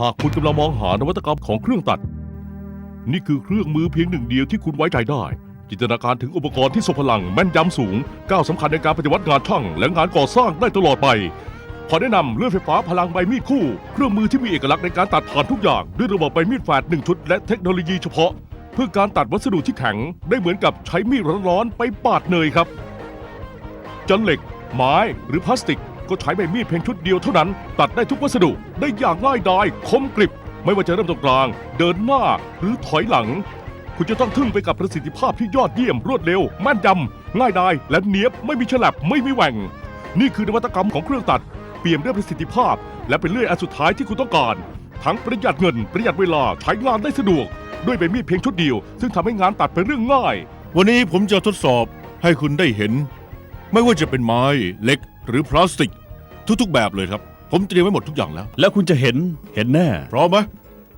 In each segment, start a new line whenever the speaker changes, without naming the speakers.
หากคุณกำลังมองหานวัตกรรมของเครื่องตัด นี่คือเครื่องมือเพียงหนึ่งเดียวที่คุณไว้ใจได้ จินตนาการถึงอุปกรณ์ที่ทรงพลังแม่นยำสูง ก้าวสำคัญในการปฏิวัติงานช่าง และงานก่อสร้างได้ตลอดไป ขอแนะนำเลื่อยไฟฟ้าพลังใบมีดคู่ เครื่องมือที่มีเอกลักษณ์ในการตัดผ่านทุกอย่าง ด้วยระบบใบมีดแฝดหนึ่งชุดและเทคโนโลยีเฉพาะ เพื่อการตัดวัสดุที่แข็งได้เหมือนกับใช้มีดร้อนๆไปปาดเนยครับจะเหล็ก ไม้หรือพลาสติก ก็ใช้ใบมีดเพียงชุดเดียวเท่านั้น ตัดได้ทุกวัสดุได้อย่างง่ายดายคมกริบ ไม่ว่าจะเริ่มตรงกลาง เดินหน้าหรือถอยหลัง คุณจะต้องทึ่งไปกับประสิทธิภาพที่ยอดเยี่ยมรวดเร็ว แม่นยำง่ายดายและเนียบไม่มีฉลับไม่มีแหว่ง นี่คือนวัตกรรมของเครื่องตัด เปี่ยมด้วยประสิทธิภาพ และเป็นเลื่อยอันสุดท้ายที่คุณต้องการ ทั้งประหยัดเงินประหยัดเวลาใช้งานได้สะดวก ด้วยใบมีดเพียงชุดเดียว ซึ่งทำให้งานตัดเป็นเรื่องง่าย
วันนี้ผมจะทดสอบให้คุณได้เห็น ไม่ว่าจะเป็นไม้เหล็ก หรือพลาสติก ทุกๆ แบบเลยครับ ผมเตรียมไว้หมดทุกอย่างแล้ว
แล้วคุณจะเห็นเห็นแน่
พร้อมไหม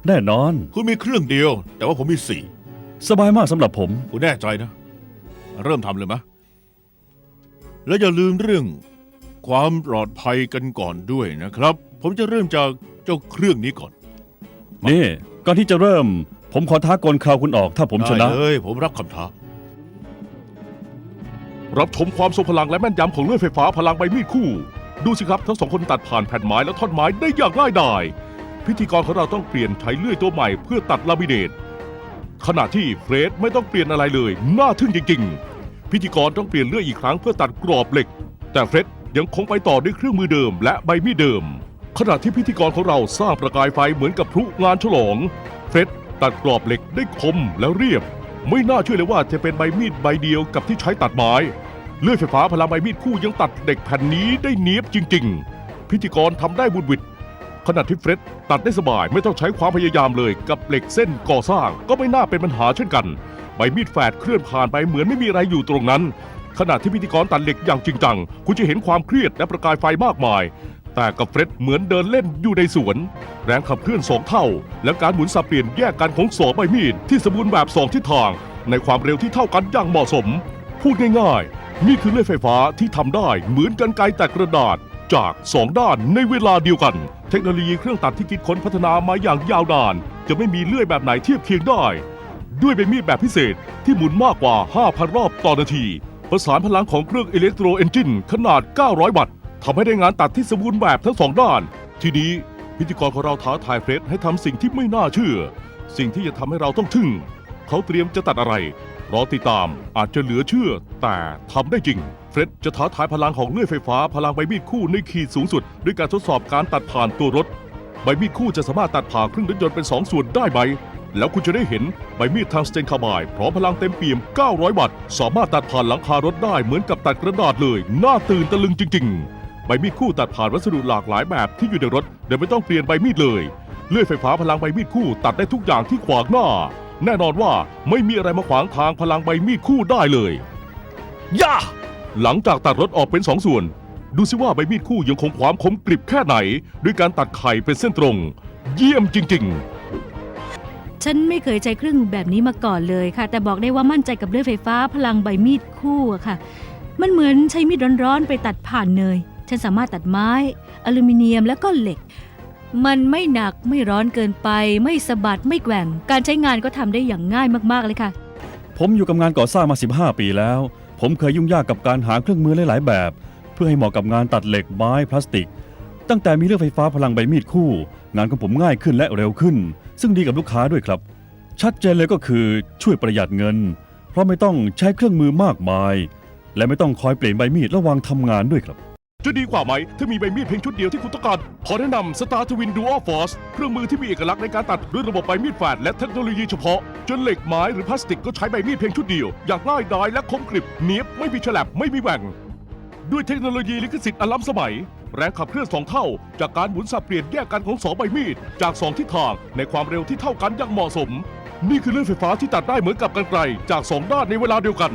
แน่นอน
คุณมีเครื่องเดียว แต่ว่าผมมีสี่
สบายมากสำหรับผม
คุณแน่ใจนะ เริ่มทำเลยไหมแล้วอย่าลืมเรื่องความปลอดภัยกันก่อนด้วยนะครับ ผมจะเริ่มจากเจ้าเครื่องนี้ก่อน
นี่ก่อนที่จะเริ่ม ผมขอท้ากลคราวคุณออกถ้าผมชนะ
ได้เลยผมรับคำท้า
รับชมความทรงพลังและแม่นยำของเลื่อยไฟฟ้าพลังใบมีดคู่ ดูสิครับทั้งสองคนตัดผ่านแผ่นไม้และท่อนไม้ได้อย่างง่ายดาย พิธีกรของเราต้องเปลี่ยนใช้เลื่อยตัวใหม่เพื่อตัดลามิเนตขณะที่เฟรดไม่ต้องเปลี่ยนอะไรเลย น่าทึ่งจริงๆ พิธีกรต้องเปลี่ยนเลื่อยอีกครั้งเพื่อตัดกรอบเหล็ก แต่เฟรดยังคงไปต่อด้วยเครื่องมือเดิมและใบมีดเดิม ขณะที่พิธีกรของเราสร้างประกายไฟเหมือนกับพลุงานฉลอง เฟรดตัดกรอบเหล็กได้คมและเรียบ ไม่น่าเชื่อเลยว่าจะเป็นใบมีดใบเดียวกับที่ใช้ตัดไม้เลื่อยไฟฟ้าพลังใบมีดคู่ยังตัดเหล็กแผ่นนี้ได้เนียบจริง ๆ พิธีกรทำได้บุดหวิดขณะที่เฟร็ดตัดได้สบายไม่ต้องใช้ความพยายามเลยกับเหล็กเส้นก่อสร้างก็ไม่น่าเป็นปัญหาเช่นกัน ใบมีดแฝดเคลื่อนผ่านไปเหมือนไม่มีอะไรอยู่ตรงนั้น ขณะที่พิธีกรตัดเหล็กอย่างจริงจัง คุณจะเห็นความเครียดและประกายไฟมากมาย แต่กับเฟร็ดเหมือนเดินเล่นอยู่ในสวน แรงขับเคลื่อนสองเท่า และการหมุนสับเปลี่ยนแยกกันของสองใบมีดที่สมบูรณ์แบบสองทิศทาง ในความเร็วที่เท่ากันอย่างเหมาะสม พูดง่ายๆ นี่คือเลื่อยไฟฟ้าที่ทำได้เหมือนกันไกรแต่กระดาษจากสองด้านในเวลาเดียวกัน เทคโนโลยีเครื่องตัดที่คิดค้นพัฒนามาอย่างยาวนาน จะไม่มีเลื่อยแบบไหนเทียบเคียงได้ ด้วยเป็นมีดแบบพิเศษที่หมุนมากกว่า 5,000 รอบต่อนาที ประสานพลังของเครื่องอิเล็กโทรเอนจินขนาด 900 วัตต์ ทำให้ได้งานตัดที่สมบูรณ์แบบทั้งสองด้าน ทีนี้พิธีกรของเราท้าทายเฟรดให้ทำสิ่งที่ไม่น่าเชื่อ สิ่งที่จะทำให้เราต้องทึ่ง เขาเตรียมจะตัดอะไร รอติดตามอาจจะเหลือเชื่อ แต่ทำได้จริง เฟร็ดจะท้าทายพลังของเลื่อยไฟฟ้าพลังใบมีดคู่ในขีดสูงสุด ด้วยการทดสอบการตัดผ่านตัวรถ ใบมีดคู่จะสามารถตัดผ่าเครื่องรถยนต์เป็น2ส่วนได้ไหมแล้วคุณจะได้เห็นใบมีดทางสเตนคาบายพร้อมพลังเต็มเปี่ยม 900 วัตต์ สามารถตัดผ่านหลังคารถได้เหมือนกับตัดกระดาษเลย น่าตื่นตะลึงจริง ๆ ใบมีดคู่ตัดผ่านวัสดุหลากหลายแบบที่อยู่ในรถโดยไม่ต้องเปลี่ยนใบมีดเลย เลื่อยไฟฟ้าพลังใบมีดคู่ตัดได้ทุกอย่างที่ขวางหน้า แน่นอนว่าไม่มีอะไรมาขวางทางพลังใบมีดคู่ได้เลยย่าหลังจากตัดรถออกเป็นสองส่วน ดูสิว่าใบมีดคู่ยังคงความคมกริบแค่ไหน ด้วยการตัดไข่เป็นเส้นตรง เยี่ยมจริง ๆ
ฉันไม่เคยใช้เครื่องมือแบบนี้มาก่อนเลยค่ะ แต่บอกได้ว่ามั่นใจกับเลื่อยไฟฟ้าพลังใบมีดคู่อะค่ะ มันเหมือนใช้มีดร้อนๆไปตัดผ่านเนย ฉันสามารถตัดไม้ อลูมิเนียมแล้วก็เหล็ก มันไม่หนักไม่ร้อนเกินไป ไม่สะบัดไม่แกว่ง การใช้งานก็ทำได้อย่างง่ายมากๆเลยค่ะ
ผมอยู่กับงานก่อสร้างมา 15 ปีแล้ว ผมเคยยุ่งยากกับการหาเครื่องมือหลายๆ แบบ เพื่อให้เหมาะกับงานตัดเหล็กไม้พลาสติก ตั้งแต่มีเลื่อยไฟฟ้าพลังใบมีดคู่ งานของผมง่ายขึ้นและเร็วขึ้น ซึ่งดีกับลูกค้าด้วยครับ ชัดเจนเลยก็คือช่วยประหยัดเงิน เพราะไม่ต้องใช้เครื่องมือมากมาย และไม่ต้องคอยเปลี่ยนใบมีดระหว่างทำงานด้วยครับ
จะดีกว่าไหม ถ้ามีใบมีดเพียงชุดเดียวที่คุณต้องการ ขอแนะนำ Star Twin Dual Force เครื่องมือที่มีเอกลักษณ์ในการตัดด้วยระบบใบมีดแฝดและเทคโนโลยีเฉพาะ จนเหล็กไม้หรือพลาสติกก็ใช้ใบมีดเพียงชุดเดียว อย่างง่ายดายและคมกริบเนียบไม่มีฉลับไม่มีแหว่ง ด้วยเทคโนโลยีลิขสิทธิ์อันล้ำสมัย แรงขับเคลื่อนสองเท่า จากการหมุนสับเปลี่ยนแยกกันของสองใบมีดจากสองทิศทางในความเร็วที่เท่ากันอย่างเหมาะสม นี่คือเลื่อยไฟฟ้าที่ตัดได้เหมือนกับกันไกลจากสองด้านในเวลาเดียวกัน